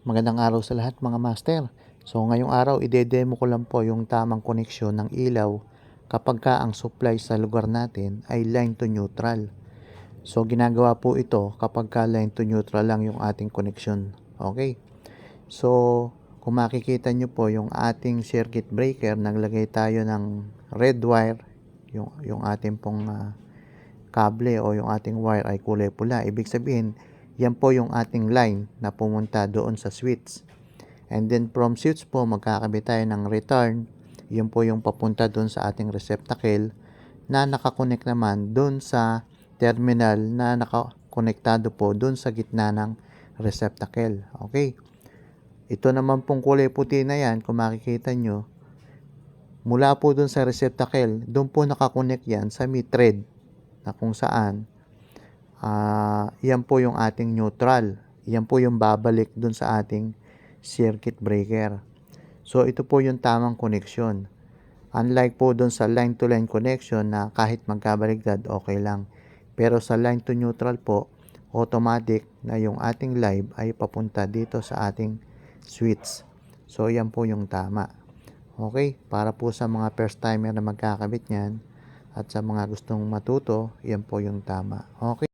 Magandang araw sa lahat mga master. So ngayong araw ide-demo ko lang po yung tamang koneksyon ng ilaw kapag ka ang supply sa lugar natin ay line to neutral. So ginagawa po ito kapag ka line to neutral lang yung ating koneksyon. Okay? So kung makikita nyo po yung ating circuit breaker, naglagay tayo ng red wire, yung, yung ating pong ah, kable o yung ating wire ay kulay pula. Ibig sabihin, yan po yung ating line na pumunta doon sa switch. And then from switch po, magkakabit tayo ng return. Yun po yung papunta doon sa ating receptacle na nakakonect naman doon sa terminal na nakakonektado po doon sa gitna ng receptacle. Okay. Ito naman pong kulay puti na yan, kung makikita nyo, mula po doon sa receptacle, doon po nakakonect yan sa may thread na kung saan ah yan po yung ating neutral. Yan po yung babalik doon sa ating circuit breaker. So ito po yung tamang koneksyon. Unlike po doon sa line to line connection na kahit magkabaligtad okay lang. Pero sa line to neutral po, automatic na yung ating live ay papunta dito sa ating switch. So yan po yung tama. Okay, para po sa mga first timer na magkakabit niyan at sa mga gustong matuto, yan po yung tama. Okay.